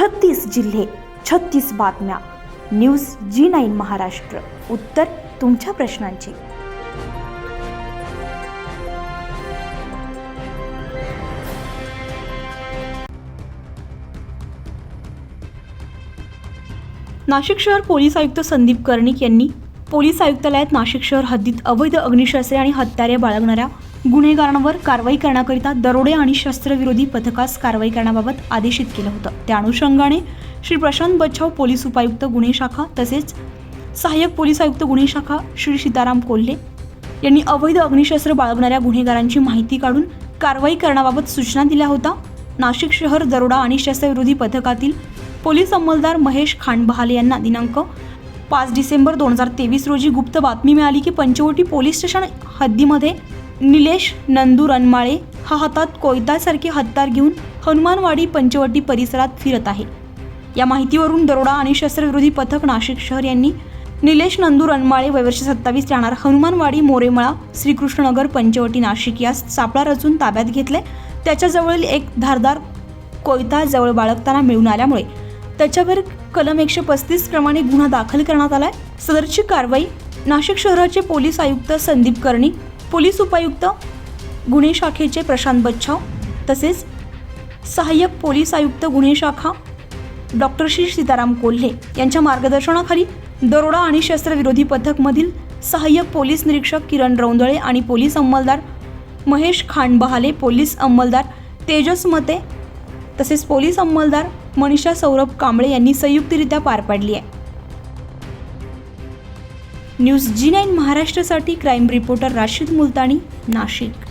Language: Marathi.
छत्तीस जिल्हे छत्तीस बातम्या. News G nine Maharashtra. उत्तर तुमच्या प्रश्नांची. नाशिक शहर पोलीस आयुक्त संदीप कर्णिक यांनी पोलीस आयुक्तालयात नाशिक शहर हद्दीत अवैध अग्निशस्त्रे आणि हत्यारे बाळगणाऱ्या गुन्हेगारांवर कारवाई करण्याकरिता दरोडे आणि शस्त्रविरोधी पथकास कारवाई करण्याबाबत आदेशित केलं होतं. त्या अनुषंगाने श्री प्रशांत बच्छाव पोलीस उपायुक्त गुन्हे शाखा तसेच सहाय्यक पोलीस आयुक्त गुन्हे शाखा श्री सीताराम कोल्हे यांनी अवैध अग्निशस्त्र बाळगणाऱ्या गुन्हेगारांची माहिती काढून कारवाई करण्याबाबत सूचना दिल्या होत्या नाशिक शहर दरोडा आणि शस्त्रविरोधी पथकातील पोलीस अंमलदार महेश खांडबहाले यांना दिनांक पाच डिसेंबर दोन हजार तेवीस रोजी गुप्त बातमी मिळाली की पंचवटी पोलीस स्टेशन हद्दीमध्ये निलेश नंदू रनमाळे हा हातात कोयतासारखे हत्यार घेऊन हनुमानवाडी पंचवटी परिसरात फिरत आहे. या माहितीवरून दरोडा आणि शस्त्रविरोधी पथक नाशिक शहर यांनी निलेश नंदू रनमाळे वयवर्ष सत्तावीस राहणार हनुमानवाडी मोरेमळा श्रीकृष्णनगर पंचवटी नाशिक यास सापळा रचून ताब्यात घेतले. त्याच्याजवळील एक धारदार कोयता जवळ बाळगताना मिळून आल्यामुळे त्याच्यावर कलम एकशे पस्तीस प्रमाणे गुन्हा दाखल करण्यात आलाय. सदरची कारवाई नाशिक शहराचे पोलीस आयुक्त संदीप कर्णिक पोलीस उपायुक्त गुन्हे शाखेचे प्रशांत बच्छाव तसेच सहाय्यक पोलीस आयुक्त गुन्हे शाखा डॉक्टर श्री सीताराम कोल्हे यांच्या मार्गदर्शनाखाली दरोडा आणि शस्त्रविरोधी पथकमधील सहाय्यक पोलीस निरीक्षक किरण रौंदळे आणि पोलीस अंमलदार महेश खांडबहाले पोलीस अंमलदार तेजस मते तसेच पोलीस अंमलदार मनीषा सौरभ कांबळे यांनी संयुक्तरित्या पार पाडली आहे. न्यूज जी नाईन महाराष्ट्रासाठी क्राईम रिपोर्टर राशीद मुलतानी नाशिक.